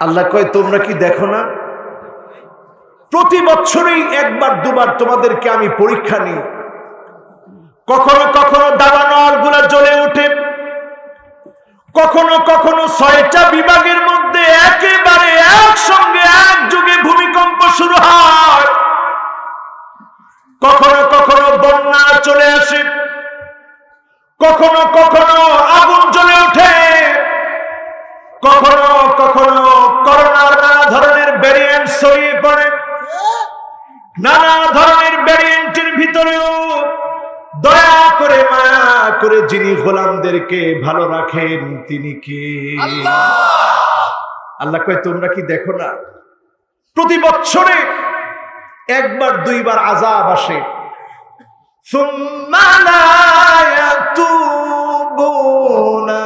আল্লাহ কয়, তোমরা কি দেখো না? প্রতি বছরই একবার, দুবার তোমাদেরকে আমি পরীক্ষা নিই। কখনো কখনো দাবানলগুলা জ্বলে ওঠে। কখনো কখনো ছয়টা বিভাগের মধ্যে একেবারে একসঙ্গে এক যুগে ভূমিকম্প শুরু হয়। কখনো কখনো বন্যা চলে আসে। কখনো কখনো আগুন জ্বলে ওঠে। কখনো কখনো করোনার নানা ধরনের ভ্যারিয়েন্ট ছড়িয়ে পড়ে। নানা ধরনের ভ্যারিয়েন্টের ভিতরেও দয়া করে মায়া করে যিনি গোলামদেরকে ভালো রাখেন তিনি কি? আল্লাহ! কয় তোমরা কি দেখো না? প্রতি বছরে একবার দুইবার আজাব আসে। সুম্মালা তুবুনা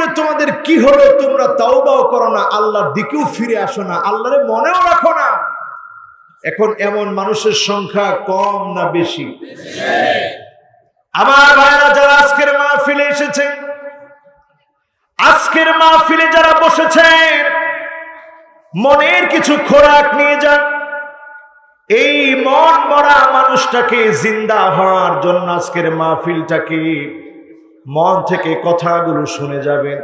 এরপরে তোমাদের কি হলো তোমরা তাওবাও করো না, আল্লাহর দিকেও ফিরে আসো না, আল্লাহরে মনেও রাখো না। এখন এমন মানুষের সংখ্যা কম না বেশি? আমার ভাইরা, যারা আজকের মাহফিলে এসেছেন আজকের মাহফিলে যারা বসেছেন মনের কিছু খোরাক নিয়ে যান। এই মন মরা মানুষটাকে জিন্দা হওয়ার জন্য আজকের মাহফিলটাকে মন থেকে কথাগুলো শুনে যাবেন।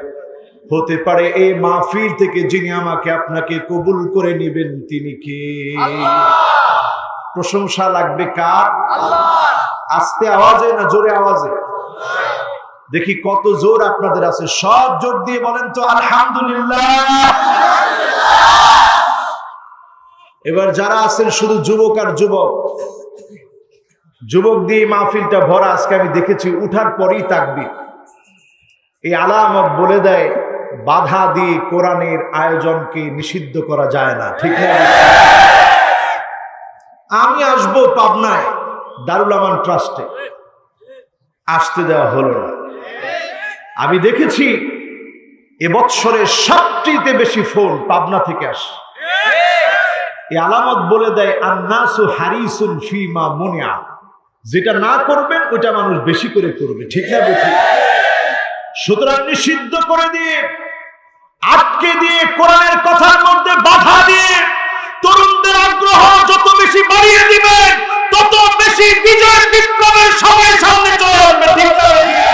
হতে পারে এই মাহফিল থেকে যিনি আমাকে আপনাকে কবুল করে নেবেন তিনি কে? প্রশংসা লাগবে কার? আস্তে আওয়াজে না জোরে আওয়াজে? দেখি কত জোর আপনাদের আছে। সব জোর দিয়ে বলেন তো, আলহামদুলিল্লাহ। এবার যারা আছেন শুধু যুবক আর যুবক যুবক দিয়ে মাহফিলটা ভরা, আজকে আমি দেখেছি, উঠার পরেই তাকবি এই আলামত বলে দেয়, বাধা দিয়ে কোরআনের আয়োজনকে নিষিদ্ধ করা যায় না, ঠিক আমি আসব পাবনায়, দারুল আমান ট্রাস্টে। আসতে দেওয়া হলো না। আমি দেখেছি এবছরের সবচেয়ে বেশি ফোন পাবনা থেকে আসে। এই আলামত বলে দেয়, আন্নাসু হারিসুন ফিমা মুনিয়া। যেটা না করবেন ওটা মানুষ বেশি করে করবে। ঠিক না বেশি সুতরাং নিষিদ্ধ করে দিয়ে, আটকে দিয়ে, কোরআনের কথার মধ্যে বাধা দিয়ে, তরুণদের আগ্রহ যত বেশি বাড়িয়ে দিবেন, তত বেশি বিজয় বিপ্লবের সময় সামনে চলে আসবে ঠিক না বেঠিক?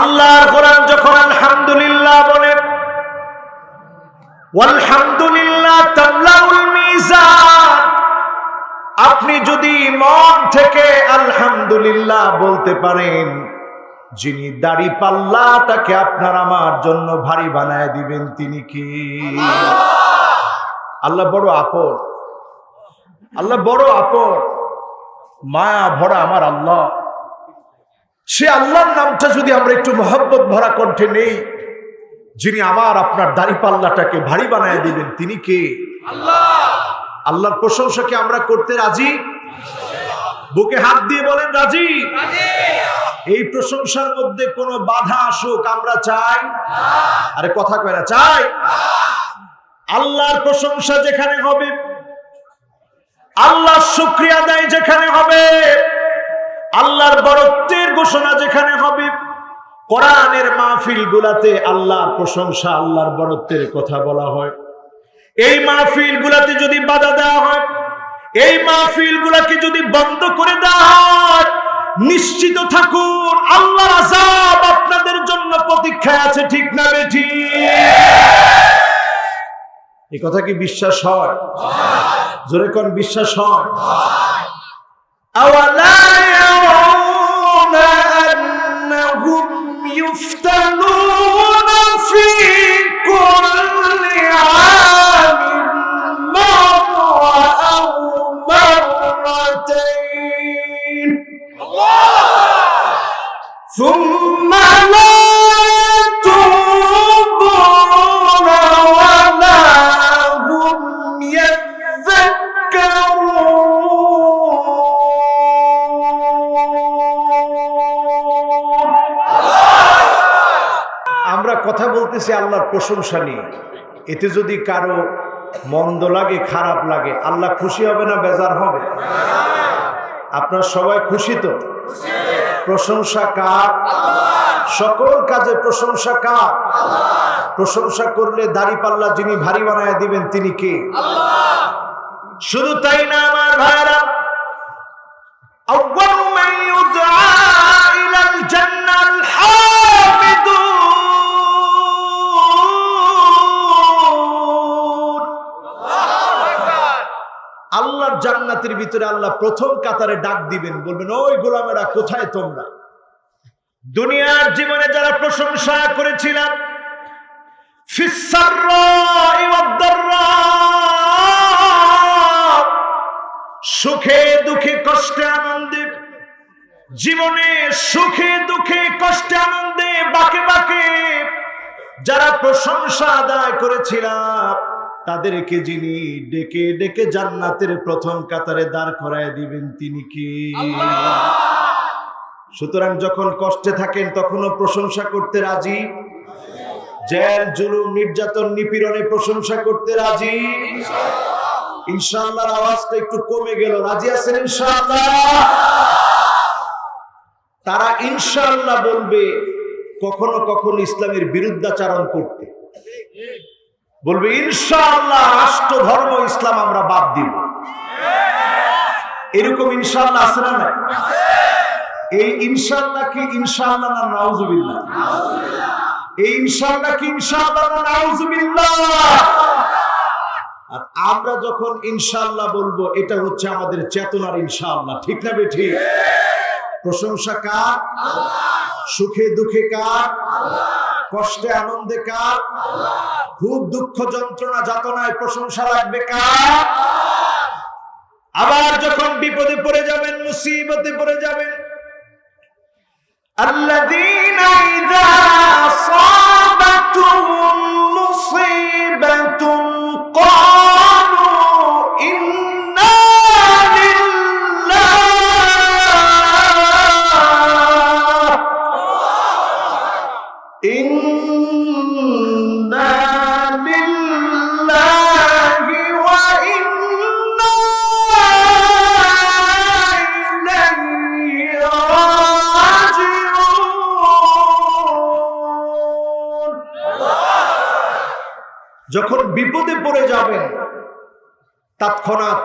আল্লাহর কোরআন যখন আলহামদুলিল্লাহ বলে ওয়ালহামদুলিল্লাহ তামলাউল মিজান আপনি যদি মন থেকে আলহামদুলিল্লাহ বলতে পারেন, যিনি দাড়ি পাল্লাটাকে আপনার আমার জন্য ভারী বানায় দিবেন, তিনি কি? আল্লাহ বড় আপন। আল্লাহ বড় আপন। মায়া ভরা আমার আল্লাহ। সে আল্লাহর নামটা যদি আমরা একটু মহব্বত ভরা কণ্ঠে নেই, যিনি আমার আপনার দাড়ি পাল্লাটাকে ভারী বানায় দিবেন, তিনি কে? আল্লাহর প্রশংসাকে আমরা করতে রাজি? বুকে হাত দিয়ে বলেন, রাজি। এই প্রশংসার মধ্যে কোনো বাধা আসুক, আমরা চাই। আরে কথা কয় না, চাই। আল্লাহর প্রশংসা যেখানে হবে, আল্লাহর শুক্রিয়া দেয় যেখানে হবে, আল্লাহর বরত্বের ঘোষণা যেখানে হবে, কোরআনের মাহফিল গুলাতে আল্লাহর প্রশংসা, আল্লাহর বরত্বের কথা বলা হয়। এই মাহফিল গুলাতে যদি বাধা দেওয়া হয়, এই মাহফিল গুলাকে যদি বন্ধ করে দেওয়া হয়, নিশ্চিত থাকুন আল্লাহ আজাব আপনাদের জন্য প্রতীক্ষায় আছে, ঠিক না বেঠি? এই কথা কি বিশ্বাস হয়? জোরে কোন বিশ্বাস হয়? আওয়ালা ইয়াউনা প্রশংসা নিয়ে এতে যদি কারও মন্দ লাগে, খারাপ লাগে, আল্লাহ খুশি হবে না, বেজার হবে? আপনার সবাই খুশি তো? প্রশংসা কার? সকল কাজে প্রশংসা কার? প্রশংসা করলে দাড়ি পাল্লা যিনি ভারী বানায় দিবেন, তিনি কে? শুধু তাই না, আমার ভাইরা জান্নাতের ভিতরে আল্লাহ প্রথম কাতারে ডাক দিবেন, বলবেন, ওই গোলামেরা, কোথায় তোমরা? দুনিয়ার জীবনে যারা প্রশংসা করেছিলাম সুখে দুঃখে কষ্টে আনন্দে, জীবনে সুখে দুঃখে কষ্টে আনন্দে, বাকে বাকে যারা প্রশংসা আদায় করেছিলাম তাদেরকে যিনি ডেকে ডেকে জান্নাতের প্রথম কাতারে দাঁড় করায় দিবেন তিনি কি? সুতরাং যখন কষ্টে থাকেন তখনও প্রশংসা করতে রাজি? জেল জুলুম নির্যাতন নিপীড়নে প্রশংসা করতে রাজি? ইনশাআল্লাহর আওয়াজটা একটু কমে গেল রাজি আছেন ইনশাআল্লাহ? তারা ইনশাআল্লাহ বলবে কখনো কখনো ইসলামের বিরুদ্ধাচারণ করতে। বলবে, ইনশাআল্লাহ রাষ্ট্র ধর্ম ইসলাম আমরা বাদ দিব। এরকম ইনশাআল্লাহ আছে না এই ইনশাআল্লাহ কি ইনশাআল্লাহ না নাউজুবিল্লাহ? এই ইনশাআল্লাহ কি ইনশাআল্লাহ না নাউজুবিল্লাহ? আর আমরা যখন ইনশাআল্লাহ বলব, এটা হচ্ছে আমাদের চেতনার ইনশাআল্লাহ। ঠিক না বেঠি প্রশংসা কার? সুখে দুঃখে কার? কষ্টে আনন্দে কার? খুব দুঃখ যন্ত্রণা যাতনায় প্রশংসা লাগবে কার আবার যখন বিপদে পড়ে যাবেন মুসিবতে পড়ে যাবেন الذين إذا أصابتهم مصيبة قالوا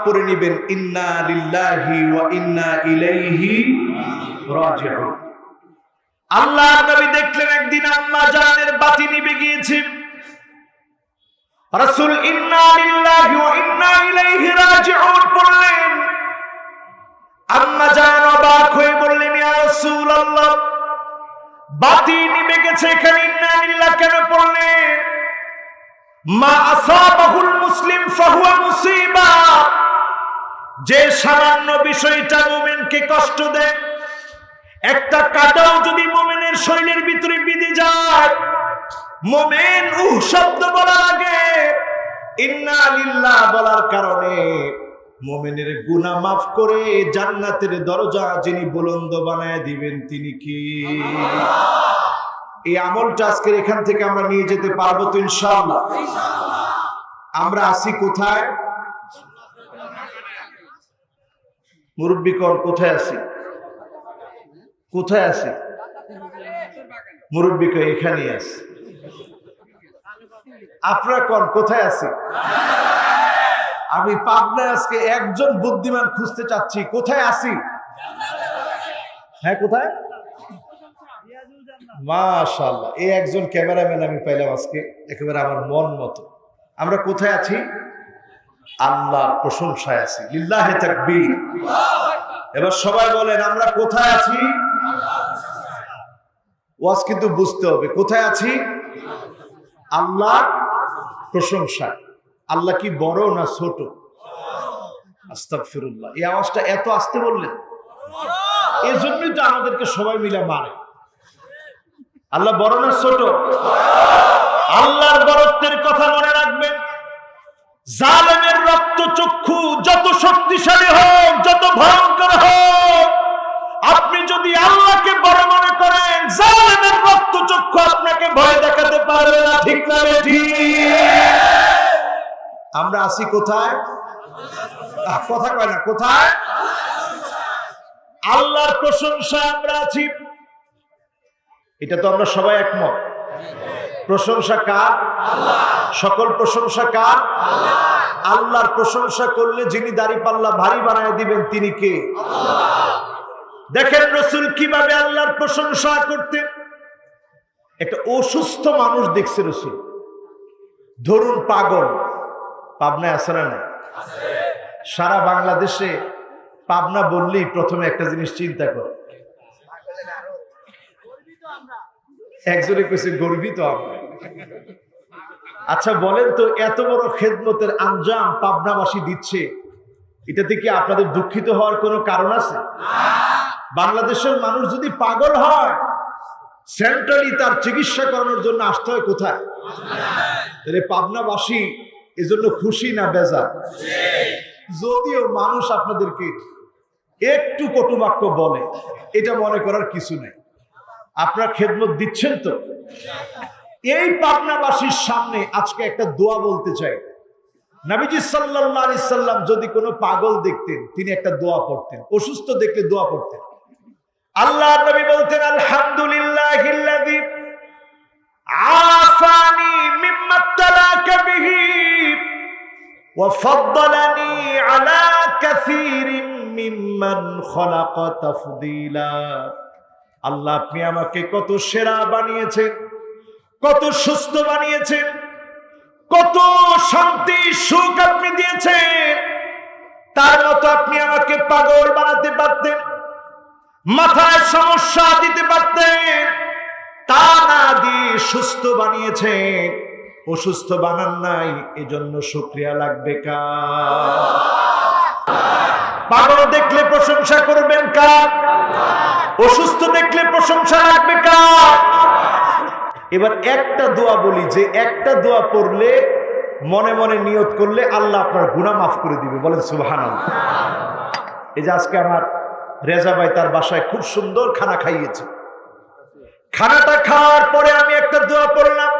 পড়ে নিবেন, ইন্না লিল্লাহি ওয়া ইন্না ইলাইহি রাজিউন। আল্লাহ নবী দেখলেন একদিন আম্মা জানের বাতি নিভে গিয়েছে। রাসূল ইন্না লিল্লাহি ওয়া ইন্না ইলাইহি রাজিউন পড়লেন আম্মা জান অবাক হয়ে বললেন, ইয়া রাসূলুল্লাহ, বাতি নিভে গেছে এখানে, ইন্না লিল্লাহ কেন পড়লেন? মা আসাবাহুল মুসলিম ফাহুয়া মুসিবা। যে সামান্য বিষয়টা মুমিনকে কষ্ট দেয়, একটা কাটাও যদি মোমেনের শরীরের ভিতরে বিধে যায়, মোমেন উহ শব্দ বলার আগে, ইন্না লিল্লাহ বলার কারণে মোমেনের গুনাহ মাফ করে জান্নাতের দরজা যিনি বুলন্দ বানায় দিবেন তিনি কি? এই আমলটা আজকের এখান থেকে আমরা নিয়ে যেতে পারব তো ইনশাআল্লাহ। আমরা আসি কোথায়? মুরব্বীকর কোথায় আছি? কোথায় আছি? মুরব্বীকে এখানে আছে। আপনারা কোন, কোথায় আছি? আমি পাবনায় আজকে একজন বুদ্ধিমান খুঁজতে চাচ্ছি, কোথায় আছি? হ্যাঁ কোথায়? মাশাআল্লাহ, এই একজন ক্যামেরাম্যান আমি পাইলাম আজকে, একেবারে আমার মন মতো। আমরা কোথায় আছি? আল্লাহর প্রশংসায় আছি। লিল্লাহে তাকবীর। এবার সবাই বলেন, আমরা কোথায় আছি? ওয়াজ কিন্তু বুঝতে হবে, কোথায় আছি? আল্লাহ প্রশংসা আল্লাহ কি বড় না ছোট? আস্তাগফিরুল্লাহ। এই আওয়াজটা এত আসতে বললেন। এই জন্যই তো আমাদেরকে সবাই মিলে মারে। আল্লাহ বড় না ছোট? আল্লাহর বরত্বের কথা মনে রাখবেন। জালেমের রক্ত চক্ষু যত শক্তিশালী হোক, যত ভয়ঙ্কর হোক, আপনি যদি আল্লাহকে বড় মনে করেন, জালেমের রক্ত চক্ষু আপনাকে ভয় দেখাতে পারবে না, ঠিক না আমরা আছি কোথায়? কথা কয় না, কোথায়? আল্লাহর প্রশংসা আমরা আছি। এটা তো আমরা সবাই একমত। প্রশংসা কার? সকল প্রশংসা কার? আল্লাহর প্রশংসা করলে যিনি দাড়ি পাল্লা ভারী বানায় দিবেন, তিনি কে? দেখেন রসুল কীভাবে আল্লাহর প্রশংসা করতেন? একটা অসুস্থ মানুষ দেখছে রসুল। ধরুন পাগল। পাবনায় আছে না নাই? সারা বাংলাদেশে পাবনা বললেই প্রথমে একটা জিনিস চিন্তা করে। একজনে কইছে, গর্বিত আমরা। আচ্ছা বলেন তো, এত বড় খেদমতের আঞ্জাম পাবনাবাসী দিচ্ছে। এটাতে কি আপনাদের দুঃখিত হওয়ার কোনো কারণ আছে? বাংলাদেশের মানুষ যদি পাগল হয় সেন্ট্রালি তার চিকিৎসা করানোর জন্য আসতে হয় কোথায়? তাহলে পাবনাবাসী এজন্য খুশি না বেজার? যদিও মানুষ আপনাদেরকে একটু কটুবাক্য বলে, এটা মনে করার কিছু নেই। আপনার খেদমত দিচ্ছেন তো? এই পাবনাবাসীর সামনে আজকে একটা দোয়া বলতে চাই নবীজি সাল্লাহ আলি সাল্লাম যদি কোনো পাগল দেখতেন তিনি একটা দোয়া পড়তেন অসুস্থ দেখলে দোয়া পড়তেন আল্লাহ নবী বলতেন আলহামদুলিল্লাহ আফানি মিম্মা তালাকা বিহি وفضلني على كثير ممن خلق تفضيلا আল্লাহ আপনি আমাকে কত সেরা বানিয়েছেন কত সুস্থ বানিয়েছেন, কত শান্তি, সুখ আপনি দিয়েছেন। তার মতো আপনি আমাকে পাগল বানাতে পারতেন, মাথায় সমস্যা দিতে পারতেন, তা না দিয়ে সুস্থ বানিয়েছেন। অসুস্থ বানান নাই, এজন্য শুক্রিয়া লাগবে পাগল দেখলে প্রশংসা করবেন কার? অসুস্থ দেখলে প্রশংসা লাগবে কার? এবার একটা দোয়া বলি, যে একটা দোয়া পড়লে মনে মনে নিয়ত করলে আল্লাহ আপনার গুনাহ মাফ করে দিবে। বলেন সুবহান এই যে আজকে আমার রেজা ভাই তার বাসায় খুব সুন্দর খানা খাইয়েছে। খানাটা খাওয়ার পরে আমি একটা দোয়া পড়লাম।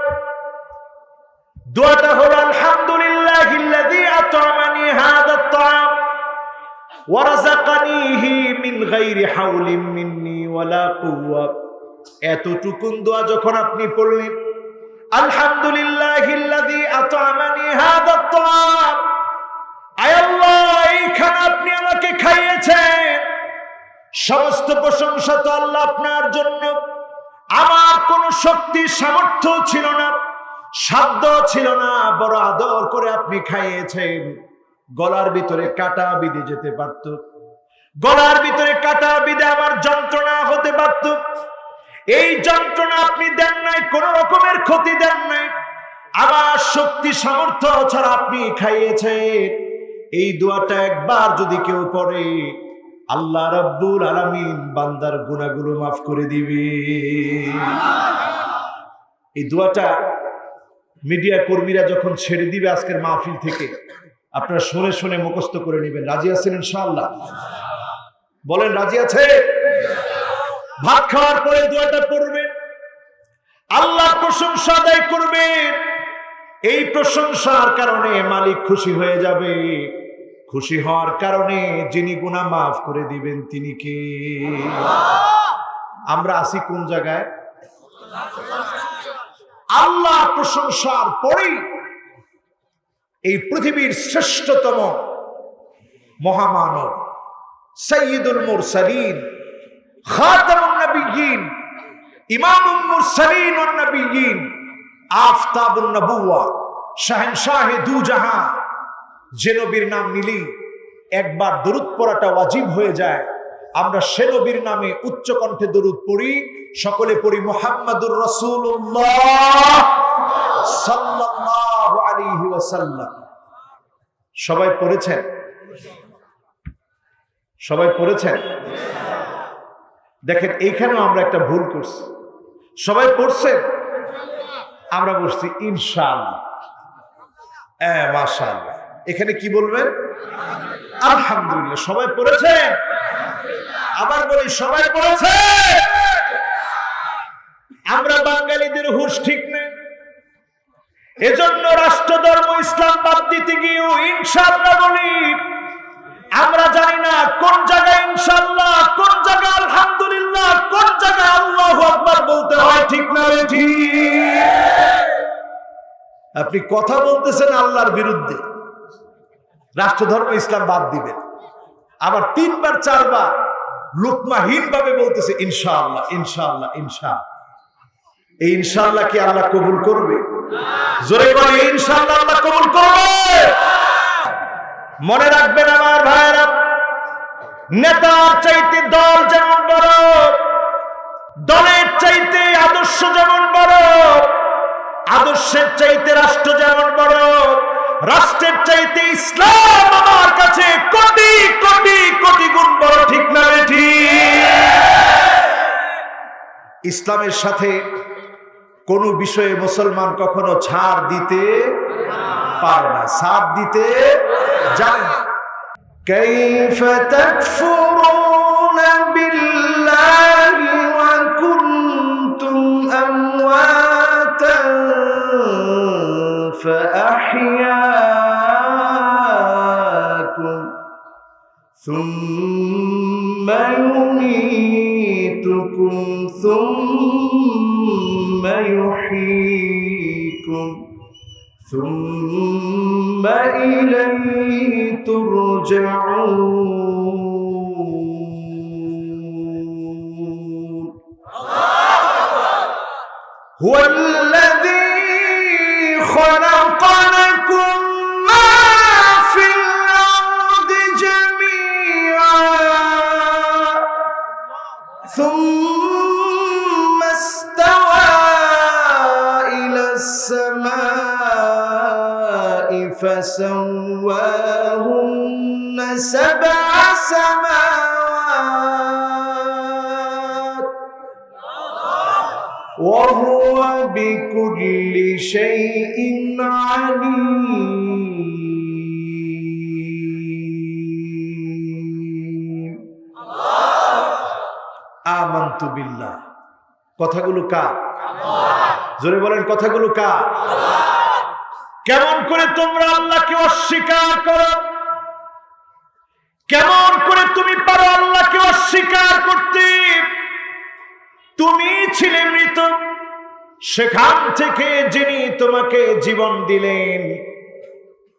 দোয়াটা হলো আলহামদুলিল্লাহ ইল্লাযী আত'আমানি হাযা আত-তা'আম ওয়া রাযাকানিহি মিন এতটুকুন দোয়া যখন আপনি পড়লেন আপনি আমাকে খাইয়েছেন। সমস্ত প্রশংসা তো আল্লাহ আপনার জন্য। আমার কোনো শক্তি, সামর্থ্য ছিল না, সাধ্য ছিল না, বড় আদর করে আপনি খাইয়েছেন। গলার ভিতরে কাটা বিধে যেতে পারত। গলার ভিতরে কাটা বিধে আমার যন্ত্রণা হতে পারত। এই যন্ত্রণা আপনি দেন নাই, কোন রকমের ক্ষতি দেন নাই। আবার শক্তি, সামর্থ্য ছাড়া আপনি খাইয়েছেন। এই দোয়াটা একবার যদি কেউ পড়ে, আল্লাহ রব্বুল আলামিন বান্দার গুনাহগুলো মাফ করে দিবে। এই দোয়াটা মিডিয়া কর্মীরা যখন ছেড়ে দিবে আজকের মাহফিল থেকে, আপনারা শুনে শুনে মুখস্থ করে নেবেন। রাজি আছেন ইনশাআল্লাহ? বলেন, রাজি আছে? ভাত খাওয়ার পরে দোয়াটা পড়বেন আল্লাহ প্রশংসা আদায় করবেন এই প্রশংসার কারণে মালিক খুশি হয়ে যাবে। খুশি হওয়ার কারণে যিনি গুণা মাফ করে দিবেন তিনি কে? আমরা আছি কোন জায়গায়? আল্লাহ প্রশংসার পরেই এই পৃথিবীর শ্রেষ্ঠতম মহামানব সৈয়দুল মুরসালিন খাতামুন নবিয়্যিন ইমামুল মুরসালিন ওয়ান নাম একবার দরুদ হয়ে যায়। আমরা নামে উচ্চ কণ্ঠে দরুদ পড়ি, সকলে পড়ি মোহাম্মদুর ওয়াসাল্লাম। সবাই পড়েছেন? সবাই পড়েছেন? দেখেন এইখানেও আমরা একটা ভুল করছি। সবাই পড়ছে? আমরা বলছি ইনশাআল্লাহ। হ্যাঁ এখানে কি বলবেন? আলহামদুলিল্লাহ। সবাই পড়েছে? আবার বলি, সবাই পড়েছে? আমরা বাঙালিদের হুশ ঠিক নেই এজন্য রাষ্ট্র ধর্ম ইসলাম বাদ দিতে গিয়েও ইনশাল্লাহ বলি আপনি কথা বলতেছেন আল্লাহর বিরুদ্ধে। রাষ্ট্র ধর্ম ইসলাম বাদ দিবেন। আবার তিনবার, চারবার লোকমাহীন ভাবে বলতেছে, ইনশাআল্লাহ ইনশাআল্লাহ ইনশাআল্লাহ। এই ইনশাআল্লাহ কি আল্লাহ কবুল করবে? জোরে কবুল করবে। মনে রাখবেন আমার ভাইয়েরা নেতা চাইতে দল যেমন বড়, দলের চাইতে আদর্শ যেমন বড় আদর্শের চাইতে রাষ্ট্র যেমন বড় রাষ্ট্রের চাইতে ইসলাম আমার কাছে কোটি কোটি কোটি গুণ বড় ঠিক না রে ঠিক ইসলামের সাথে কোন বিষয়ে মুসলমান কখনো ছাড় দিতে পারে না ছাড় দিতে জানে না كيف تكفرون ثم يميتكم ثم يحييكم ثم إليه ترجعون. هو سبع سماوات وهو بكل شيء عليم আমান্তু বিল্লাহ কথাগুলো কার জোরে বলেন কথাগুলো কার কেমন করে তোমরা আল্লাহকে অস্বীকার করো কেমন করে তুমি পারো আল্লাহকে অস্বীকার করতে? তুমি ছিলে মৃত, সেখান থেকে যিনি তোমাকে জীবন দিলেন,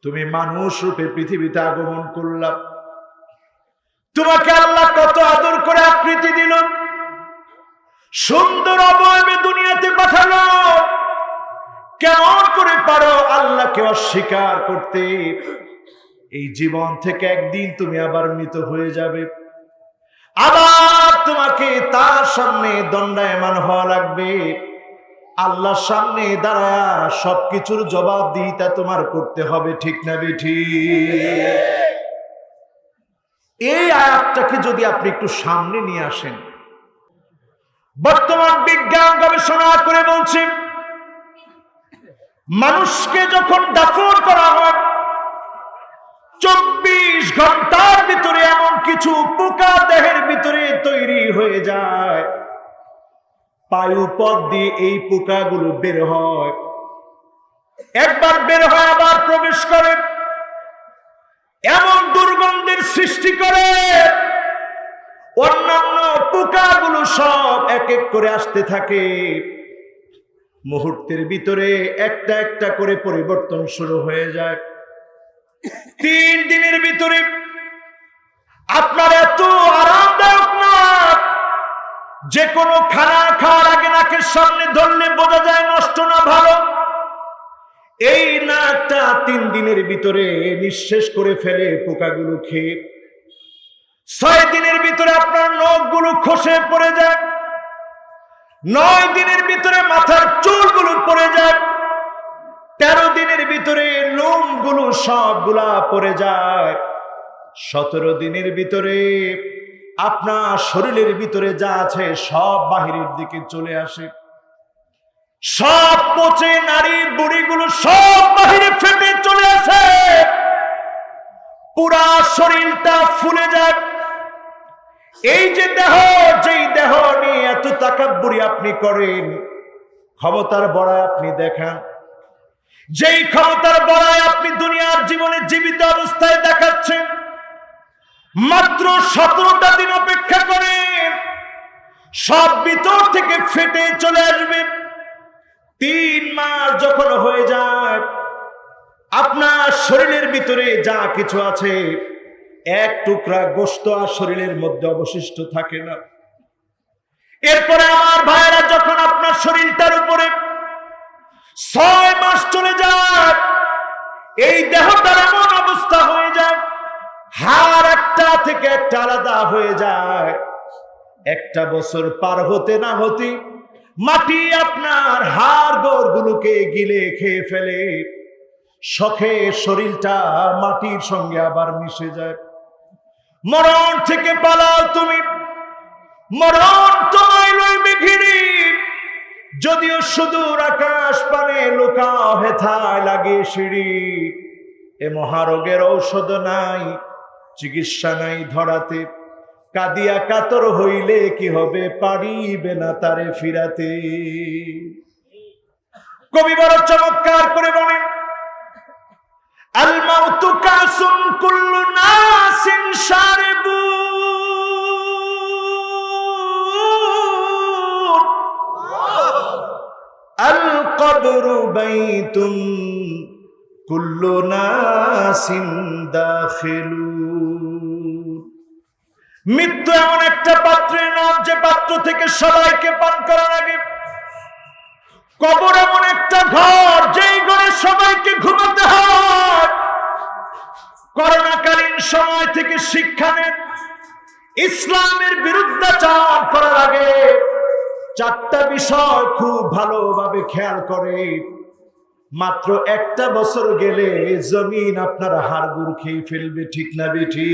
তুমি মানুষ রূপে পৃথিবীতে আগমন করলাম। তোমাকে আল্লাহ কত আদর করে আকৃতি দিল। সুন্দর অবয়বে দুনিয়াতে পাঠালো। কেমন করে পারো আল্লাহকে অস্বীকার করতে? এই জীবন থেকে একদিন তুমি আবার মৃত হয়ে যাবে। আবার তোমাকে তার সামনে দণ্ডায়মান হওয়া লাগবে। আল্লাহর সামনে দাঁড়ায়া সবকিছুর জবাব দিইতা তোমার করতে হবে, ঠিক না বেঠি? এই আয়াতটাকে যদি আপনি একটু সামনে নিয়ে আসেন। বর্তমান বিজ্ঞান গবেষণা করে বলছে, মানুষকে যখন দাফন করা হয় চব্বিশ ঘণ্টার ভিতরে এমন কিছু পোকা দেহের ভিতরে তৈরি হয়ে যায়। পায়ু পথ দিয়ে এই পোকাগুলো বের হয়। একবার বের হয়, আবার প্রবেশ করে। এমন দুর্গন্ধের সৃষ্টি করে। অন্যান্য পোকাগুলো সব এক এক করে আসতে থাকে। মুহূর্তের ভিতরে একটা একটা করে পরিবর্তন শুরু হয়ে যায়। তিন দিনের ভিতরে আপনার এত আরামদায়ক না যে কোনো খানা খাওয়ার আগে নাকের সামনে ধরলে বোঝা যায় নষ্ট না ভালো। এই নাকটা তিন দিনের ভিতরে নিঃশেষ করে ফেলে পোকাগুলো খেয়ে। ছয় দিনের ভিতরে আপনার নখগুলো খসে পড়ে যায়। নয় দিনের ভিতরে মাথার চুলগুলো পড়ে যায়। তেরো দিনের ভিতরে লোমগুলো সবগুলা পড়ে যায়। সতেরো দিনের ভিতরে আপনার শরীরের ভিতরে যা আছে সব বাহিরের দিকে চলে আসে। সব পচে নারী বুড়িগুলো সব বাহিরে ফেটে চলে আসে। পুরা শরীরটা ফুলে যায়। এই যে দেহ, যেই দেহ নিয়ে এত তাকাব্বুরি আপনি করেন, ক্ষমতার বড়ায় আপনি দেখান যেই ক্ষমতার বড়ায় আপনি দুনিয়ার জীবনে জীবিত অবস্থায় দেখাচ্ছেন, মাত্র সতেরোটা দিন অপেক্ষা করে সব ভিতর থেকে ফেটে চলে আসবে তিন মাস যখন হয়ে যায়, আপনার শরীরের ভিতরে যা কিছু আছে, এক টুকরা গোস্ত আর শরীরের মধ্যে অবশিষ্ট থাকে না। এরপরে আমার ভাইয়েরা যখন আপনার শরীরটার উপরে ছয় মাস চলে যায়। এই দেহটার এমন অবস্থা হয়ে যায় হার একটা থেকে একটা আলাদা হয়ে যায়। একটা বছর পার হতে না হতে মাটি আপনার হাড় গোড়গুলোকে গিলে খেয়ে ফেলে। শখে শরীরটা মাটির সঙ্গে আবার মিশে যায়। মরণ থেকে পালাও তুমি। মরণ তোমায় লইবে ঘিরি যদিও সুদূর আকাশ পানে লুকাও হেথায় লাগে সিঁড়ি, এ মহারোগের ঔষধ নাই, চিকিৎসা নাই ধরাতে। কাদিয়া কাতর হইলে কি হবে পারিবে না তারে ফিরাতে। কবি বড় চমৎকার করে বলেন, আল মাউতু কাসুন কুল্লু নাসিন শারিবুন। কবরু বাইতুন কুল্লু নাসিন দাখিলুন মৃত্যু এমন একটা পাত্রের নাম যে পাত্র থেকে সবাইকে পান করার আগে কবর এমন একটা ঘর যেই ঘরে সবাইকে ঘুমাতে হয়। করোনাকালীন সময় থেকে শিক্ষা নেন, ইসলামের বিরুদ্ধাচার করার আগে চারটা বিষয় খুব ভালোভাবে খেয়াল করে। মাত্র একটা বছর গেলে জমিন আপনার হাড়গুড় খেয়ে ফেলবে, ঠিক না বেঠি